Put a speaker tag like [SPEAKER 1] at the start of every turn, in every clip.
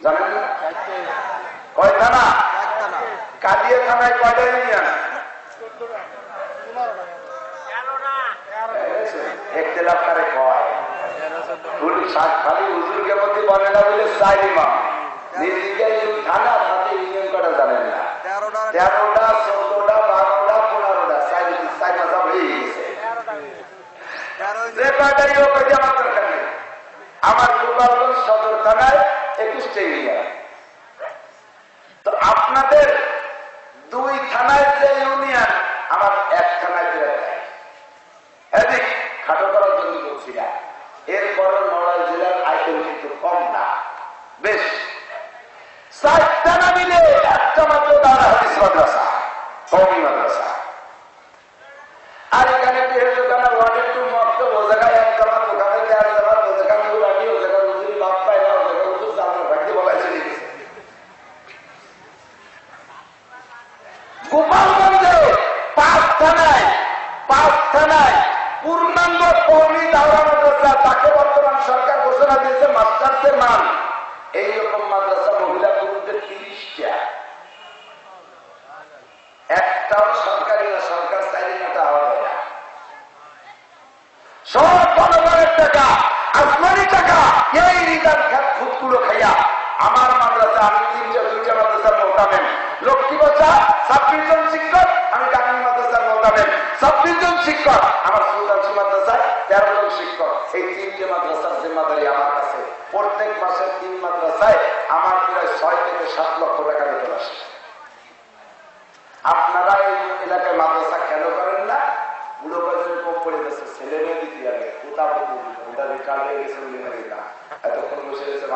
[SPEAKER 1] জানেন কয় থানা কালিয়া থানায় কয়টা ইউনিয়ন? একতেলাপ করে কয়। খালি হুজুরকে প্রতি বলে না বলে চাই ইমাম নিজেকে থানা তাতে ইউনিয়ন করা জানেন না? তেরোটা। চোদ্দটা বারোটা পনেরোটা। চাই চাই মাসা হয়ে গেছে। যে কয়টাই হোক আমার দরকার নেই। আমার গোপালগঞ্জ সদর থানায় একুশটা এরিয়া তো আপনাদের দুই থানায় যে ইউনিয়ন আমার এক থানায় ফেরত দেয় এদিক খাটো করার জন্য বলছি না এরপর নড়াই জেলার আইটেম কিন্তু কম না বেশ চারটা না মিলে একটা মাত্র দাদা হাদিস মাদ্রাসা কমি মাদ্রাসা আর এখানে পেয়ে দোকানে ওয়ার্ড একটু মস্ত ও জায়গায় এক জামা দোকানে দেওয়ার জামা ও জায়গা কেউ রাখি ও জায়গা হুজুর বাপ পায় না ও জায়গা হুজুর জামা রাখতে বলা চলে গেছে গোপালগঞ্জে পাঁচ থানায় পাঁচ থানায় পূর্ণাঙ্গ কর্মী দাওয়া মাদ্রাসা, তাকে বর্তমান সরকার ঘোষণা দিয়েছে মাস্টার্সের মান। এইরকম মাদ্রাসা মহিলা পুরুষদের তিরিশটা। একটাও সরকারি না, সরকার চাইলে না হবে না। সব জনগণের টাকা, আসমানি টাকা, এই রিটার্ন খাত ফুটকুলো খাইয়া। আমার মাদ্রাসা, আমি তিনটা, দুইটা মাদ্রাসার মোতাবেন লক্ষ্মী বাচ্চা ছাব্বিশ জন শিক্ষক ছাব্বিশ জন শিক্ষক। আমার সুলতানসি মাদ্রাসায় তেরো জন শিক্ষক। এই তিনটে মাদ্রাসার জিম্মাদারি আমার কাছে। প্রত্যেক মাসের তিন মাদ্রাসায় আমার প্রায় ছয় থেকে সাত লক্ষ টাকা বেতন আসে। আপনারা এই এলাকায় মাদ্রাসা কেন করেন না? বুড়ো বাজারে কম পড়ে গেছে ছেলে মেয়ে দিতে যাবে কোথা রিটার্ন হয়ে গেছে উনি না এতক্ষণ বসে গেছে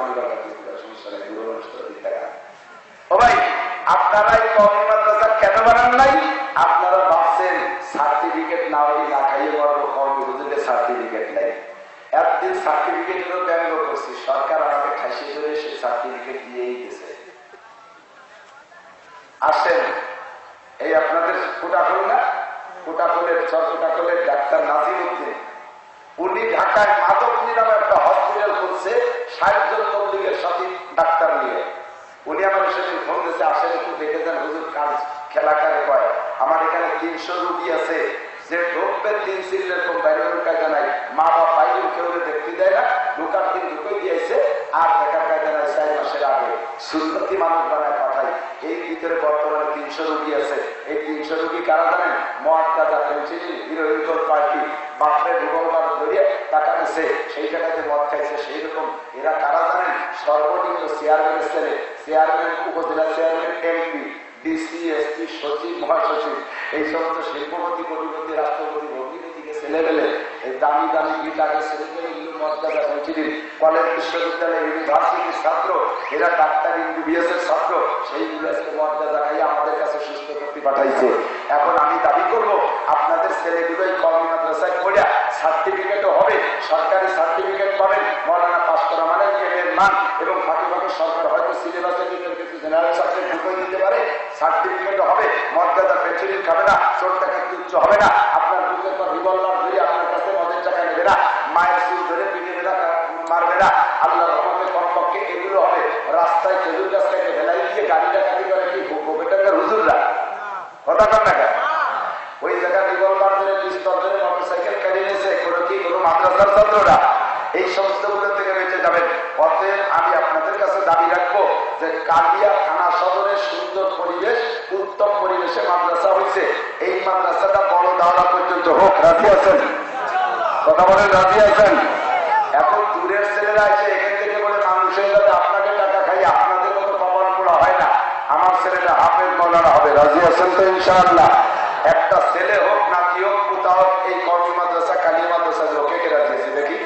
[SPEAKER 1] দিতে সমস্যা নেই, বুড়ো মানুষ তো দিতে ও ভাই, আপনারা এই কমি মাদ্রাসা কেন বানান নাই? আপনারা ভাবছেন সার্টিফিকেট না হলে না খাইয়ে পারব কর্মী হুজুরের সার্টিফিকেট নেই। একদিন সার্টিফিকেটেরও ব্যঙ্গ করছি, সরকার আমাকে খাসি ধরে সেই সার্টিফিকেট দিয়েই গেছে আসেন, এই আপনাদের কোটাকল না? কোটাকলের সব কোটাকলের ডাক্তার নাজির উদ্দিন উনি ঢাকায় মাদক নামে একটা হসপিটাল খুলছে ষাট তবলিগের সাথে ডাক্তার নিয়ে। উনি আমার সেদিন ফোন দিয়েছে, আসেন একটু দেখে দেন হুজুর কাজ খেলা কারে কয়, আমার এখানে তিনশো রুগী আছে। যে ঢোকবে তিন সিল এরকম বাইরে কায়দা মা বাইরে কেউ দেখতে দেয় না। ঢোকার দিন ঢুকে দিয়েছে, আর দেখার কায়দা নাই চার মাসের আগে। সুন্দরী মানুষ বানায় পাঠাই এই ভিতরে বর্তমানে তিনশো রুগী আছে। এই তিনশো রুগী কারা জানেন? গাঁজা পেন্সিলিন পার্টি? বাপরে রিভলভার ধরিয়ে টাকা নিছে সেই টাকাতে মদ খাইছে, সেই রকম। এরা কারা জানেন? সর্বনিম্ন চেয়ারম্যানের ছেলে চেয়ারম্যান উপজেলা চেয়ারম্যান এমপি ডিসি এসপি সচিব, মহাসচিব, এই সমস্ত শিল্পপতি কোটিপতি রাষ্ট্রপতি ভগ্নীপতিকে এই দামি দামি গীতাকে মর্যাদা কলেজ, বিশ্ববিদ্যালয়, ইউনিভার্সিটির ছাত্র, এরা ডাক্তার ইন্ডিবিএস এর ছাত্র, সেই ইউনিভার্সিটির মর্যাদা খাইয়ে আমাদের কাছে সুস্থ পাঠাইছে। এখন আমি দাবি করব, আপনাদের ছেলেগুলো এই কর্মী মাদ্রাসায় পড়া সার্টিফিকেটও হবে। সরকারি সার্টিফিকেট পাবেন। মৌলানা পাস করা মানে এর মান এবং ফাঁকি ফাঁকি সরকার হয়তো সিলেবাসের ভিতরে কিছু জেনারেল সাবজেক্ট ঢুকিয়ে দিতে পারে। সার্টিফিকেটও হবে। মর্যাদা পেন্সিলিন খাবে না, চোর টাকা কিচ্ছু হবে না? আপনার বুকের পর রিভলভার ধরে আপনার কাছে মদের টাকা নেবে না। মায়ের চুল ধরে পিঠে বেড়া মারবে না। আল্লাহ রহমতের কমপক্ষে এগুলো হবে। রাস্তায় খেজুর গাছ ফেলাই দিয়ে গাড়ি ডাকাতি করে কি গোপেটাকার হুজুররা? কথা কর না ওই জায়গা রিভলভার ধরে পিস্তল ধরে মোটরসাইকেল নিয়েছে, কোনো কি, কোনো মাদ্রাসার ছাত্ররা? এই সমস্তগুলো থেকে বেঁচে যাবেন। অতএব আমি আপনাদের কাছে দাবি রাখব যে কালিয়া থানা সদরের সুন্দর পরিবেশ, উত্তম পরিবেশে মাদ্রাসা হয়েছে। এই মাদ্রাসাটা বড় দাওয়া পর্যন্ত হোক। রাজি আছেন? কথা বলেন, রাজি আছেন? রাজি আছেন তো ইনশাআল্লাহ? একটা ছেলে হোক, নাতি হোক, পুতা হোক, এই কর্মী মাদ্রাসা, কালী মাদ্রাসা লোকে কে রাজি আছে? দেখি।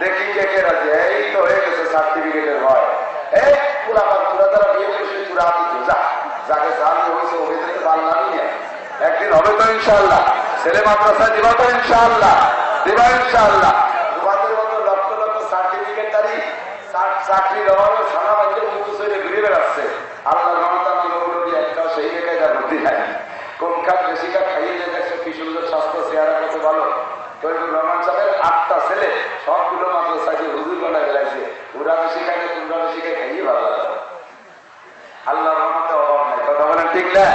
[SPEAKER 1] দেখি কে কে রাজি এই তো হয়ে গেছে সার্টিফিকেটের ভয়। এই পুরা পুরা তারা বিয়ে করেছে পুরা দিত যা, যাকে সাহায্য হয়েছে, ওকে থেকে বাংলামি নেই একদিন হবে তো ইনশাআল্লাহ। ছেলে মাদ্রাসা দিবা তো ইনশাআল্লাহ। দিবা ইনশাআল্লাহ। তোমাদের মতো লক্ষ লক্ষ সার্টিফিকেটদারি চাকরির অভাবে সারা বাইরে মুখ ঘুরে বেড়াচ্ছে। আল্লাহ রহমান সাহেবের আটটা ছেলে, সবগুলো মাদ্রাসাকে হুজুর বানায় বেড়াইছে ওরা শিখাইলে, তোমরা শিখাই ভালো আল্লাহ অভাব নাই। কথা বলেন ঠিক না?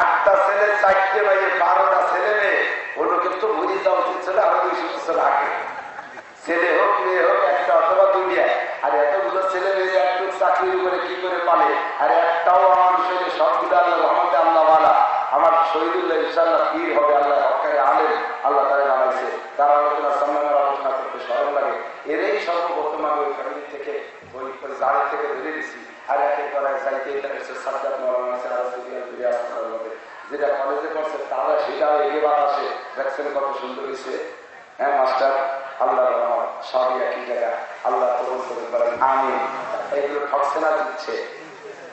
[SPEAKER 1] আটটা ছেলে, চারটে বাইরে বারোটা ছেলে মেয়ে। ওটা কিন্তু বুঝে যাওয়া উচিত আরও আগে। ছেলে হোক, মেয়ে হোক, একটা অথবা দুইটা। আর এতগুলো ছেলে মেয়ে একটু চাকরির উপরে কি করে পালে? আর একটাও আমার শরীরে সবগুলো আল্লাহ রহমতে আল্লাহ আমার শহীদুল্লাহ ইনশাল্লাহ পীর হবে আল্লাহ আলেন আল্লাহ তারা বানাইছে তার আলোচনা সম্মানের আলোচনা করতে সরল লাগে। এরই সর্বপ্রথম আমি ওই ফ্যামিলি থেকে, ওই জালের থেকে ধরে দিছি আর একে পরে যাইতে সাজ্জাদ মৌলানা আসতে যেটা কলেজে করছে, তারা সেটাও এগিয়ে বাতাসে দেখছেন কত সুন্দর হয়েছে। হ্যাঁ মাস্টার? আল্লাহ রহমান সবই একই জায়গা। আল্লাহ কবুল করে পারেন আমি এগুলো ঠকছে না দিচ্ছে।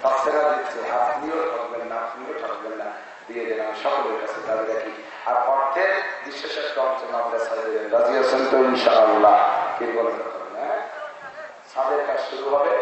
[SPEAKER 1] ঠকছে না দিচ্ছে। আপনিও ঠকবেন না, আপনিও ঠকবেন না। দিয়ে দেন আমি সকলের কাছে দাবি রাখি আর অর্থের বিশেষ একটা অংশ মাদ্রাসায় রাজি আছেন তো ইনশাআল্লাহ। কি বলেন হ্যাঁ? কাজ শুরু হবে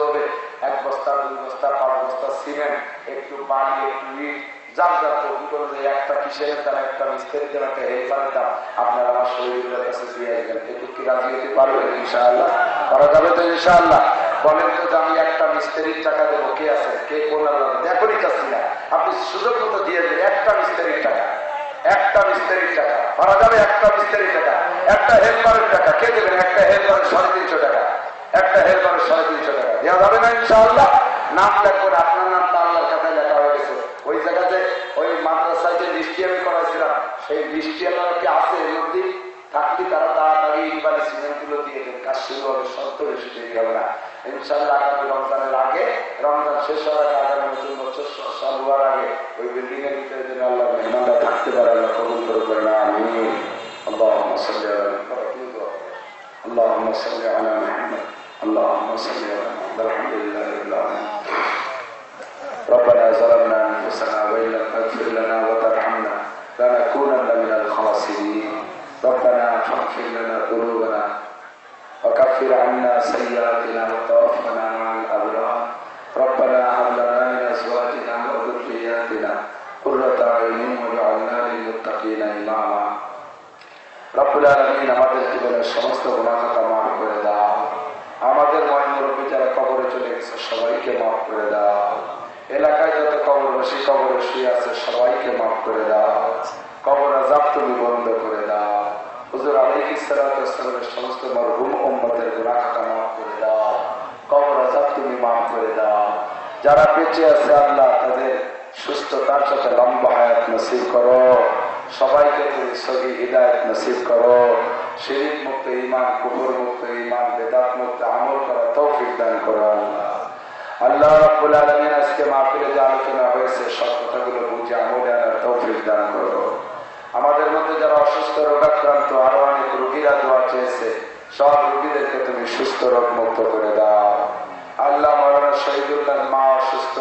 [SPEAKER 1] হবে। এক বস্তা, দুই বস্তা, পাঁচ বস্তা সিমেন্ট, একটু বালি একটু ইট যার যার সুযোগ মতো দিয়ে একটা মিস্ত্রির টাকা, একটা মিস্ত্রির টাকা, করা যাবে একটা মিস্ত্রির টাকা, একটা হেল্পারের টাকা, কে দেবেন? একটা হেল্পারের সাড়ে তিনশো টাকা, একটা হেল্পারের সাড়ে তিনশো টাকা। দেওয়া না ইনশাআল্লাহ। নাম تقبل لكم قلوبنا امين اللهم صل على محمد اللهم صل على محمد اللهم صل على محمد الحمد لله رب العالمين ربنا ظلمنا انفسنا وان لم تغفر لنا وترحمنا. لنكونن من الخاسرين ربنا فاغفر لنا ذنوبنا وكفر عنا سيئاتنا وتوفنا مع আলমিন আমাদের জীবনের সমস্ত গুণাখাতা মাফ করে দাও। আমাদের ময় মুরব্বী যারা কবরে চলে গেছে, সবাইকে মাফ করে দাও। এলাকায় যত কবরবাসী কবরে শুয়ে আছে, সবাইকে মাফ করে দাও। কবর আজাব তুমি বন্ধ করে দাও। হুজুর আলিক ইসলামের সমস্ত মরহুম উম্মতের গুণাখাতা মাফ করে দাও। কবর আজাব তুমি মাফ করে দাও। যারা বেঁচে আছে, আল্লাহ তাদের সুস্থতার সাথে লম্বা হায়াত নসিব করো। সবাইকে তুমি সহি হৃদায়ত নসিব করো, শিরিক মুক্ত ইমান কুকুর মুক্ত ইমান বেদাত মুক্ত আমল করা তৌফিক দান করো আল্লাহ। রাব্বুল আলামিন আজকে মাহফিলে যে আলোচনা হয়েছে, সব কথাগুলো বুঝে আমলে আনার তৌফিক দান করো। আমাদের মধ্যে যারা অসুস্থ, রোগাক্রান্ত, আরও অনেক রোগীরা দোয়া চেয়েছে, সব রোগীদেরকে তুমি সুস্থ রোগ মুক্ত করে দাও। আল্লাহ মৌলানা শহীদুল্লাহ মা অসুস্থ,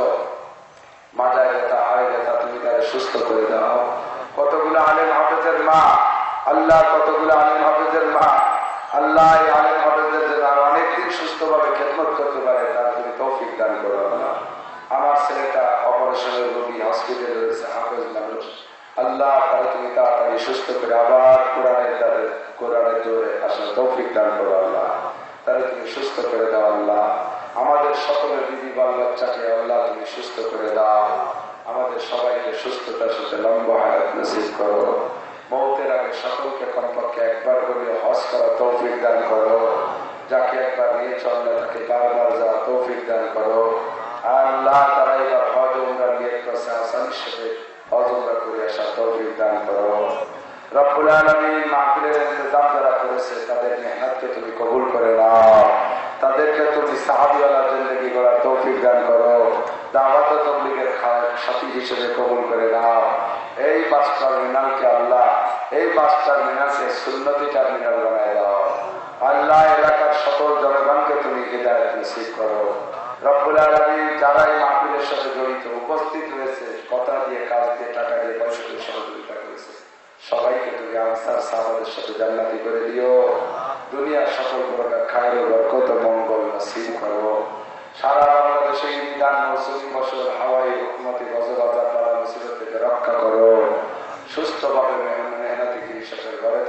[SPEAKER 1] মাজায় ব্যথা, হাড়ে ব্যথা, তুমি তারা সুস্থ করে দাও। কতগুলো আলেম হাফেজের মা? আল্লাহ কতগুলো আলেম হাফেজের মা? আল্লাহ আলেম হাফেজের আর অনেকদিন সুস্থভাবে খেদমত করতে পারে, তার তুমি তৌফিক দান করো আল্লাহ। আমার ছেলেটা অপারেশনের রোগী, হসপিটালে রয়েছে, হাফেজ মানুষ। আল্লাহ তারা তুমি তাড়াতাড়ি সুস্থ করে আবার কোরআনের তাদের কোরআনের জোরে আসার তৌফিক দান করো আল্লাহ। তারা তুমি সুস্থ করে দাও আল্লাহ। আমাদের সকলের বাল বাচ্চাকে আল্লাহ তুমি সুস্থ করে দাও। আমাদের সবাইকে সুস্থতার সাথে লম্বা হায়াত নসিব করো। মৌতের আগে সকলকে কমপক্ষে একবার করে হজ করা তৌফিক দান করো। যাকে একবার নিয়ে চললে তাকে বারবার যাওয়া তৌফিক দান করো। আল্লাহ তারা এবার হজ উমরা নিয়ে করছে আসানির সাথে হজ উমরা করে আসা তৌফিক দান করো। রব্বুল আলমী মাহফিলের ইন্তজাম যারা করেছে, তাদের মেহনতকে তুমি কবুল করে নাও। তাদেরকে তুমি সাহাবিওয়ালা তৌফিক দান করো। দাওয়াত তবলিগের সাথী হিসেবে কবুল করে নাও। এই বাস টার্মিনালকে আল্লাহ, এই বাস টার্মিনালকে সুন্নতি টার্মিনাল বানায় দাও। আল্লাহ এলাকার সকল জনগণকে তুমি করো। সাথে সবাইকে তুমি জান্নাতি করে দিও। দুনিয়ার সকল প্রকার খায়ের বরকত মঙ্গল নসিব করো। সারা রক্ষা করো। সুস্থভাবে ঘরে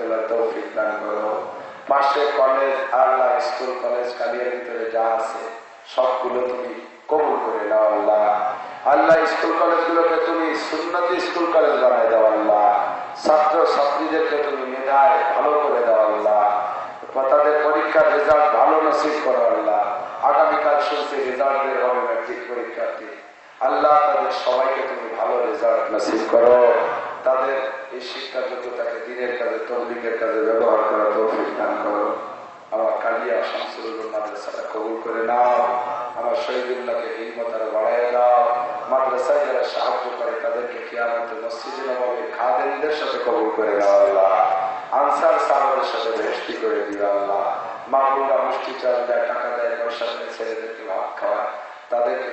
[SPEAKER 1] কলেজ, আল্লাহ স্কুল, কলেজ যা আছে তুমি করে আল্লাহ। তুমি স্কুল কলেজ ছাত্র ছাত্রীদেরকে তুমি ভালো করে তাদের পরীক্ষার রেজাল্ট ভালো নসিব করো আল্লাহ। আগামীকাল শুনছি রেজাল্ট বের হবে ম্যাট্রিক পরীক্ষার্থী আল্লাহ তাদের সবাইকে তুমি ভালো রেজাল্ট নসিব করো। তাদের এই শিক্ষা যোগ্যতাকে দিনের কাজে তবলিকের কাজে ব্যবহার করা তৌফিক দান করো। আমার কালিয়া শামসুল মাদ্রাসাটা কবুল করে নাও। আমার শহীদুল্লাহকে হিম্মত আরও বাড়াই দাও। মাদ্রাসায় যারা সাহায্য করে, তাদেরকে কিয়ামতে মসজিদে নবাবে খাদেনদের সাথে কবুল করে দাও আল্লাহ। আনসার সাহাবের সাথে ভেস্তি করে দিও আল্লাহ। মাগুরা মুষ্টি চাল দেয় টাকা দেয় পয়সা দেয় ছেলেদেরকে ভাত খাওয়ায় তাদেরকে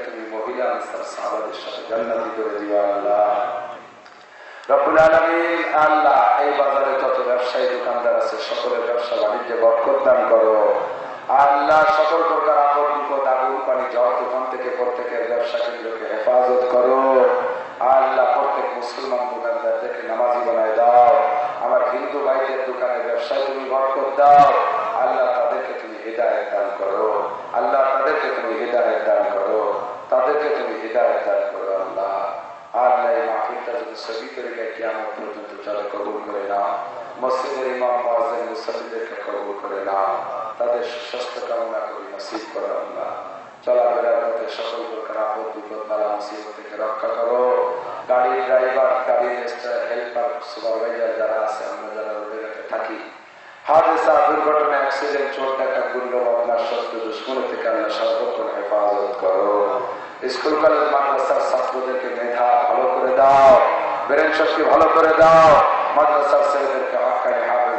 [SPEAKER 1] হিন্দু ভাইদের দোকানে ব্যবসায় তুমি বরকত দাও। আল্লাহ, তাদেরকে তুমি হৃদায়ত দান করো। আল্লাহ, তাদেরকে তুমি হৃদায়ত দান করো। তাদেরকে তুমি হৃদায়ত দান করো আল্লাহ আল্লাহ এই মাহফিলটা যদি সহি তরিকায় কিয়ামত পর্যন্ত চলে কবুল করে নাও মসজিদের ইমাম মহাজেন মুসলিমদেরকে কবুল করে নাও তাদের সুস্বাস্থ্য কামনা করি নসিব করো আল্লাহ চলাফেরার পথে সকল প্রকার আপদ বিপদ বালা মুসিবত থেকে রক্ষা করো গাড়ির ড্রাইভার গাড়ির হেল্পার সুপারভাইজার যারা আছে আমরা যারা ঘাটে থাকি হাদেসা দুর্ঘটনা অ্যাক্সিডেন্ট চোট ডাকা গুল্ল বদমার শত্রু দুশ্মনী থেকে আল্লাহ সর্বক্ষণ হেফাজত করো স্কুল কলেজ মাদ্রাসার ছাত্রদেরকে মেধা ভালো করে দাও ব্রেন শক্তি ভালো করে দাও মাদ্রাসার ছেলেদেরকে হকানি হাফেজ